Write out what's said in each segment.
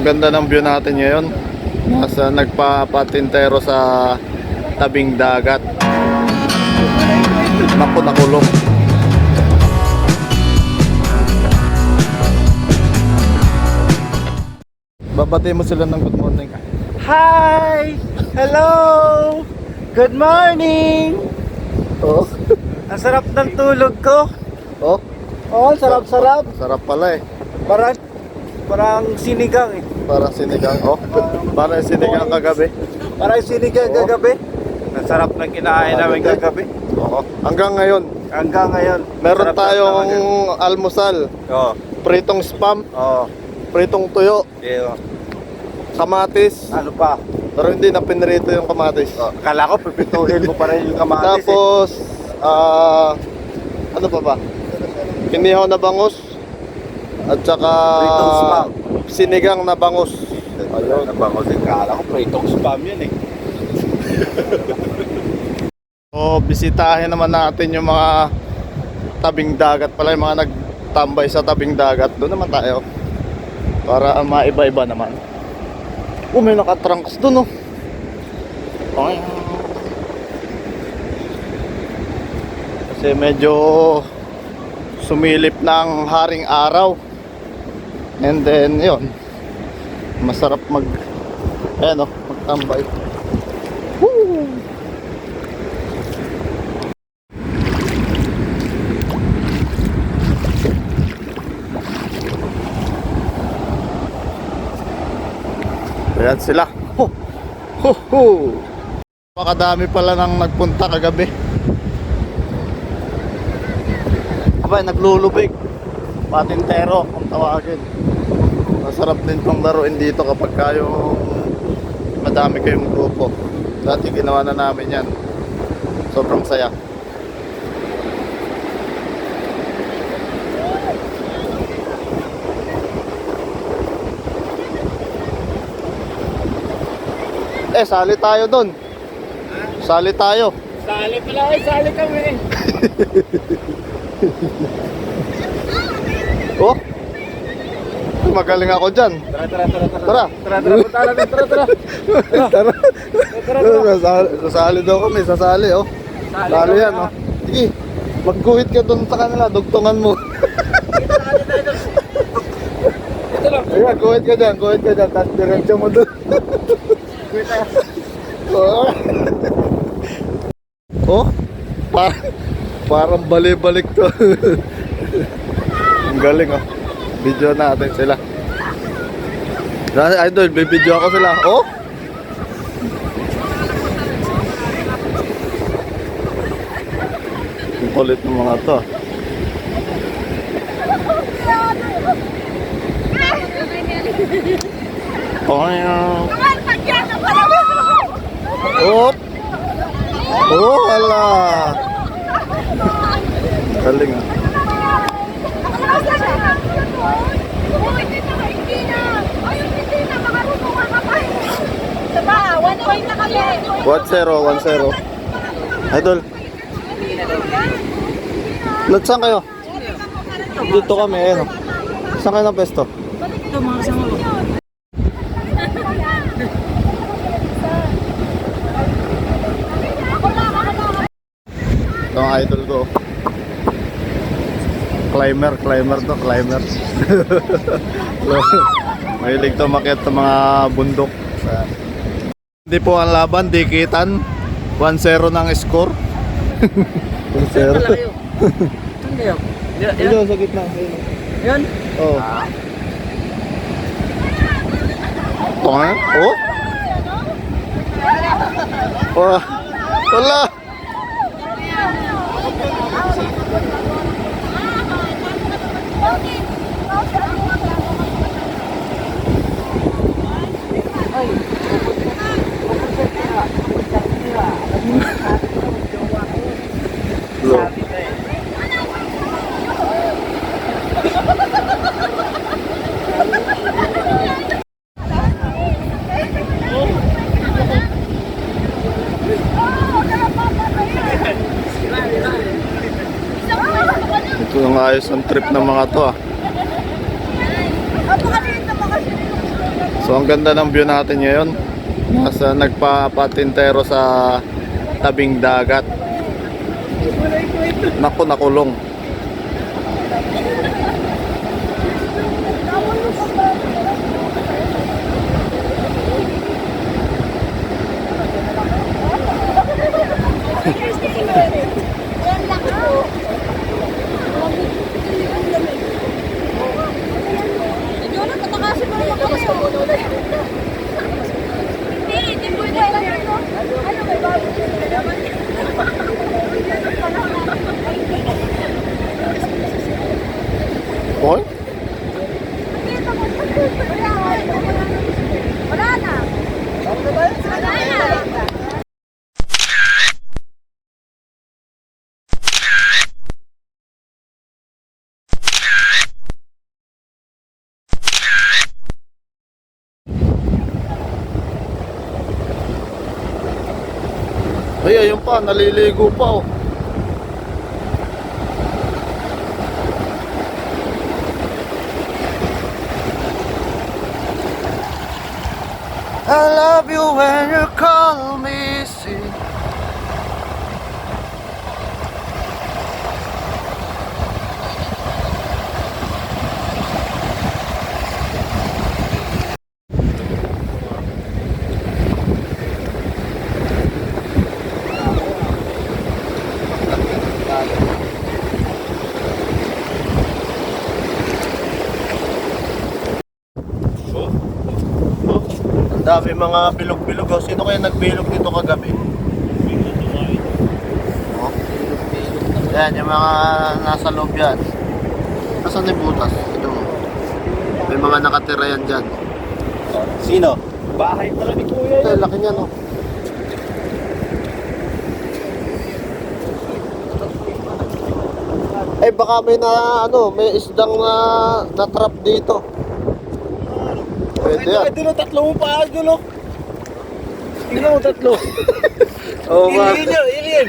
ang ganda ng view natin ngayon. Nasa nagpapatintero sa tabing dagat. Naku, nakulong. Babati mo sila ng good morning. Hi! Hello! Good morning! Oh, Ang sarap ng tulog ko. oh, Oh, sarap-sarap. sarap pala eh. Parang, parang sinigang eh. Parang sinigang, oh. Parang sinigang kagabi. Parang sinigang Oo. kagabi. Ang sarap ng kinain namin Grabe. kagabi. Oo. Hanggang ngayon, Hanggang ngayon. meron sarap tayong ng almusal, Oo. pritong spam, Oo. pritong tuyo, Oh. kamatis, Ano pa? pero hindi na pinrito yung kamatis. Oh, Akala ko pipituhin mo pa rin yung kamatis eh. Tapos, ah, ano pa ba? Kinihaw na bangus, at saka Pritong spam. sinigang na bangus. Ayun. Nabango din. Akala ko pritong spam yun eh. So, bisitahin naman natin yung mga tabing dagat pala, yung mga nagtambay sa tabing dagat. Doon naman tayo. Para maiba-iba naman. Oh, may nakatrunks doon, oh. Ay. Kasi medyo sumilip ng haring araw. And then, yun. Masarap mag, ayan, oh, magtambay. Woo! Ayan sila. Ho! Ho! Ho! Pakadami pala nang nagpunta kagabi. Abay, naglulubig. Patintero, kung tawagin. Masarap din tong laruin dito kapag kayo madami kayong grupo. Dati ginawa na namin yan. Sobrang saya. Eh, sali tayo doon. Sali tayo. Sali pala ay sali kami. Oh. Magaling ako dyan. Tara, tara, tara, tara. Tara. Tara, tara. Tara, tara. Tara. Tara, tara. Sasali, daw kami, sasali oh. Sali yan oh. Sige, magguhit ka doon sa kanila, dugtungan mo. Ito lang. Ayan, guhit ka dyan, guhit ka dyan, tapos diretso mo doon. oh. oh, pa parang bali-balik to. Ang galing oh. Video natin sila. Idol, bibidyo ako sila. Oh! Ang kulit ng mga to. Oh. Oh! Oh, hala! Galing ah. One point na kami. 1-0, 1-0. Idol, Nat, saan kayo? Dito kami, ayun. oh. Saan kayo ng pesto? Ito ang idol ko. Climber, climber to, climber. Mahilig to makiat sa mga bundok. Hindi po ang laban, dikitan. 1-0 ng score. 1-0. Ano yun? Ito sa gitna. Yan. Oh. Tong? Oh? Wah. Wala. Ayos ng trip ng mga to ah. So ang ganda ng view natin ngayon. Nasa nagpapatintero sa tabing dagat. Naku, nakulong. Jonas, patakasin mo naman kami. Hindi, hindi po ito. Ano, may bago naman. Hoy? Wala na. Wala na. Ay, ayun pa, naliligo pa oh. I love you when you call me Dami mga bilog-bilog. Oh. Sino kaya nagbilog dito kagabi? Oh. Yan, yung mga nasa loob yan. Nasaan yung butas? Ito. May mga nakatira yan dyan. Sino? Bahay pala ni Kuya Ito, laki niya, no? Eh, baka may na, ano, may isdang na, na trap dito. Pwede yan. Ito no, tatlo mo pa ito no. Tingnan mo tatlo. Oo nga. Ilin nyo, ilin.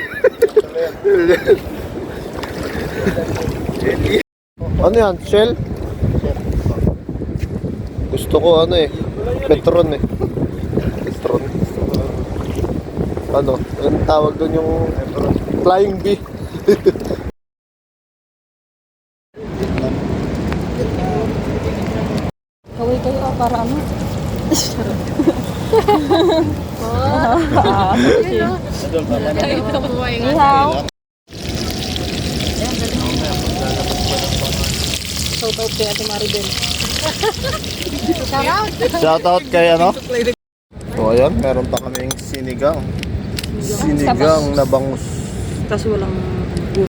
Ano yan? Shell? Gusto ko ano eh. Petron eh. Petron. Ano? Ang tawag doon yung flying bee. Kaway kayo ah, para ano? Ihaw. Shout out kay Ate Maribel. Shout out. Kay ano? So ayan, meron pa kaming sinigang. Sinigang na bangus. Tapos walang